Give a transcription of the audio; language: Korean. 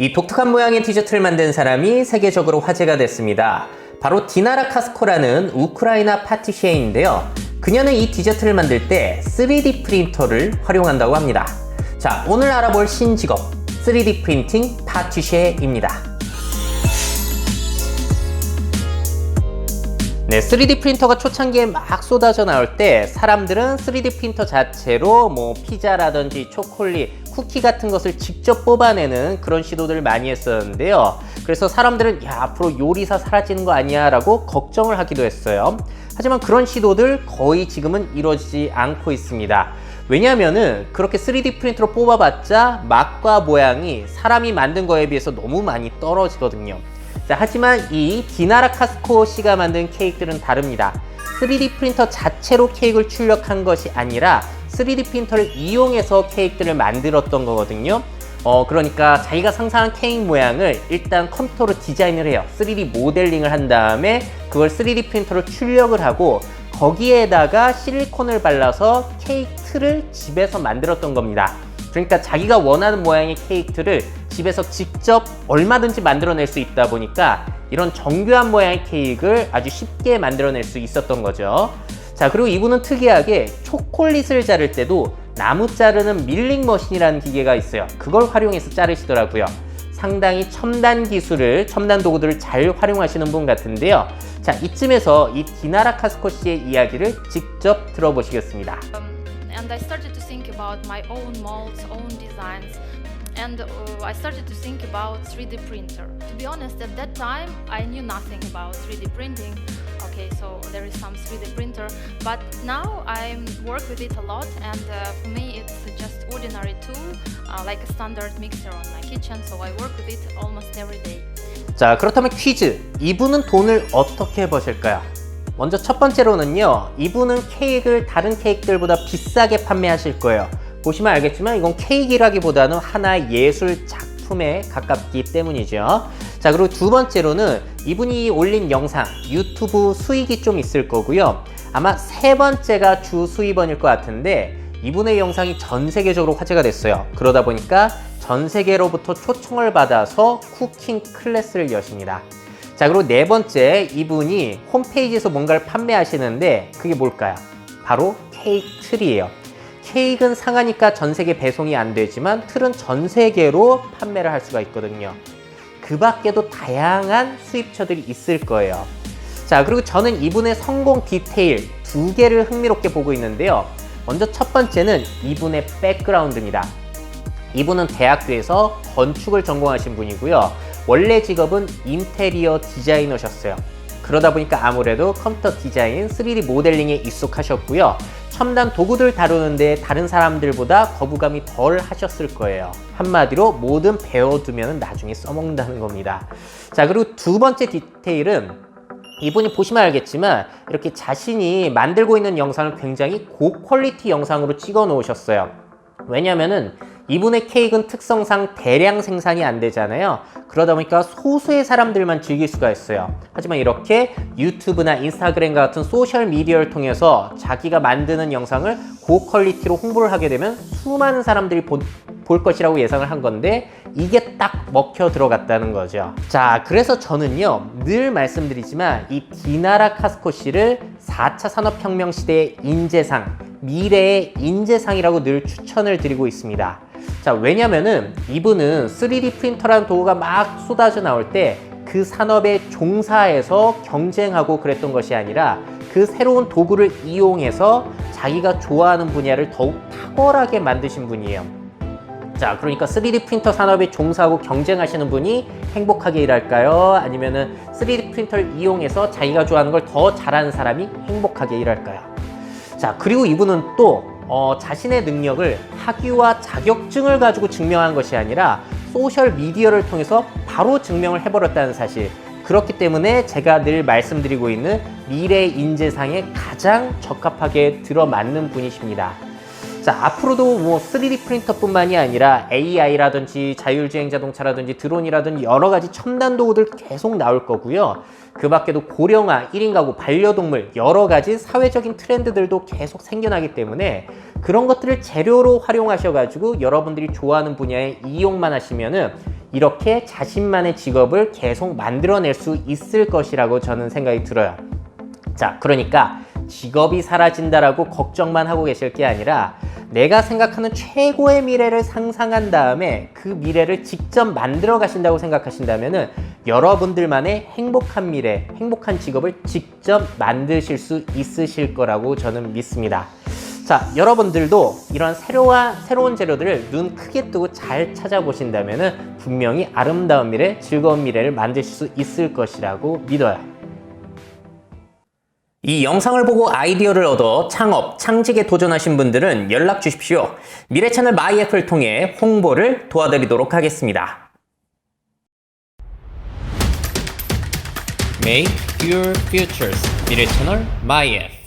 이 독특한 모양의 티셔츠를 만든 사람이 세계적으로 화제가 됐습니다. 바로 디나라 카스코라는 우크라이나 파티시에인데요. 그녀는 이 디저트를 만들 때 3D 프린터를 활용한다고 합니다. 자, 오늘 알아볼 신직업 3D 프린팅 파티시에입니다. 네, 3D 프린터가 초창기에 막 쏟아져 나올 때 사람들은 3D 프린터 자체로 뭐 피자라든지 초콜릿, 쿠키 같은 것을 직접 뽑아내는 그런 시도들을 많이 했었는데요. 그래서 사람들은 야, 앞으로 요리사 사라지는 거 아니야 라고 걱정을 하기도 했어요. 하지만 그런 시도들 거의 지금은 이루어지지 않고 있습니다. 왜냐하면은 그렇게 3D 프린터로 뽑아봤자 맛과 모양이 사람이 만든 거에 비해서 너무 많이 떨어지거든요. 자, 하지만 이 디나라 카스코 씨가 만든 케이크들은 다릅니다. 3D 프린터 자체로 케이크를 출력한 것이 아니라 3D 프린터를 이용해서 케이크들을 만들었던 거거든요. 어, 그러니까 자기가 상상한 케이크 모양을 일단 컴퓨터로 디자인을 해요. 3D 모델링을 한 다음에 그걸 3D 프린터로 출력을 하고 거기에다가 실리콘을 발라서 케이크 틀을 집에서 만들었던 겁니다. 그러니까 자기가 원하는 모양의 케이크를 집에서 직접 얼마든지 만들어낼 수 있다 보니까 이런 정교한 모양의 케이크를 아주 쉽게 만들어낼 수 있었던 거죠. 자, 그리고 이분은 특이하게 초콜릿을 자를 때도 나무 자르는 밀링 머신이라는 기계가 있어요. 그걸 활용해서 자르시더라고요. 상당히 첨단 기술을, 첨단 도구들을 잘 활용하시는 분 같은데요. 자, 이쯤에서 이 디나라 카스코 씨의 이야기를 직접 들어보시겠습니다. Um, and I started to think about my own molds, own designs, and uh, I started to think about 3D printer. To be honest, at that time I knew nothing about 3D printing. Okay, so there is some 3D printer, but now I work with it a lot, and uh, for me it's just ordinary tool, uh, like a standard mixer on my kitchen. So I work with it almost every day. 자, 그렇다면 퀴즈. 이분은 돈을 어떻게 버실까요? 먼저 첫 번째로는요, 이분은 케이크를 다른 케이크들보다 비싸게 판매하실 거예요. 보시면 알겠지만 이건 케이크라기보다는 하나의 예술 작품에 가깝기 때문이죠. 자, 그리고 두 번째로는 이분이 올린 영상, 유튜브 수익이 좀 있을 거고요. 아마 세 번째가 주 수입원일 것 같은데 이분의 영상이 전 세계적으로 화제가 됐어요. 그러다 보니까 전 세계로부터 초청을 받아서 쿠킹 클래스를 여십니다. 자, 그리고 네 번째, 이분이 홈페이지에서 뭔가를 판매하시는데 그게 뭘까요? 바로 케이크 틀이에요. 케이크는 상하니까 전 세계 배송이 안 되지만 틀은 전 세계로 판매를 할 수가 있거든요. 그 밖에도 다양한 수입처들이 있을 거예요. 자, 그리고 저는 이분의 성공 디테일 두 개를 흥미롭게 보고 있는데요. 먼저 첫 번째는 이분의 백그라운드입니다. 이분은 대학교에서 건축을 전공하신 분이고요. 원래 직업은 인테리어 디자이너셨어요. 그러다 보니까 아무래도 컴퓨터 디자인, 3D 모델링에 익숙하셨고요. 첨단 도구들 다루는데 다른 사람들보다 거부감이 덜 하셨을 거예요. 한마디로 뭐든 배워두면 나중에 써먹는다는 겁니다. 자, 그리고 두 번째 디테일은 이분이 보시면 알겠지만 이렇게 자신이 만들고 있는 영상을 굉장히 고퀄리티 영상으로 찍어 놓으셨어요. 왜냐면은 이분의 케이크는 특성상 대량 생산이 안 되잖아요. 그러다 보니까 소수의 사람들만 즐길 수가 있어요. 하지만 이렇게 유튜브나 인스타그램 같은 소셜 미디어를 통해서 자기가 만드는 영상을 고퀄리티로 홍보를 하게 되면 수많은 사람들이 보, 볼 것이라고 예상을 한 건데 이게 딱 먹혀 들어갔다는 거죠. 자, 그래서 저는요 늘 말씀드리지만 이 디나라 카스코 씨를 4차 산업혁명 시대의 인재상, 미래의 인재상이라고 늘 추천을 드리고 있습니다. 자, 왜냐면은 이분은 3D 프린터라는 도구가 막 쏟아져 나올 때 그 산업에 종사해서 경쟁하고 그랬던 것이 아니라 그 새로운 도구를 이용해서 자기가 좋아하는 분야를 더욱 탁월하게 만드신 분이에요. 자, 그러니까 3D 프린터 산업에 종사하고 경쟁하시는 분이 행복하게 일할까요? 아니면은 3D 프린터를 이용해서 자기가 좋아하는 걸 더 잘하는 사람이 행복하게 일할까요? 자, 그리고 이분은 또 어, 자신의 능력을 학위와 자격증을 가지고 증명한 것이 아니라 소셜 미디어를 통해서 바로 증명을 해버렸다는 사실. 그렇기 때문에 제가 늘 말씀드리고 있는 미래 인재상에 가장 적합하게 들어맞는 분이십니다. 자, 앞으로도 뭐 3D 프린터뿐만이 아니라 AI라든지 자율주행 자동차라든지 드론이라든지 여러 가지 첨단 도구들 계속 나올 거고요. 그 밖에도 고령화, 1인 가구, 반려동물 여러 가지 사회적인 트렌드들도 계속 생겨나기 때문에 그런 것들을 재료로 활용하셔가지고 여러분들이 좋아하는 분야에 이용만 하시면은 이렇게 자신만의 직업을 계속 만들어낼 수 있을 것이라고 저는 생각이 들어요. 자, 그러니까 직업이 사라진다라고 걱정만 하고 계실 게 아니라 내가 생각하는 최고의 미래를 상상한 다음에 그 미래를 직접 만들어 가신다고 생각하신다면은 여러분들만의 행복한 미래, 행복한 직업을 직접 만드실 수 있으실 거라고 저는 믿습니다. 자, 여러분들도 이런 새로운, 새로운 재료들을 눈 크게 뜨고 잘 찾아보신다면은 분명히 아름다운 미래, 즐거운 미래를 만드실 수 있을 것이라고 믿어요. 이 영상을 보고 아이디어를 얻어 창업, 창직에 도전하신 분들은 연락 주십시오. 미래 채널 마이애플을 통해 홍보를 도와드리도록 하겠습니다. Make your futures. 미래 채널 마이애플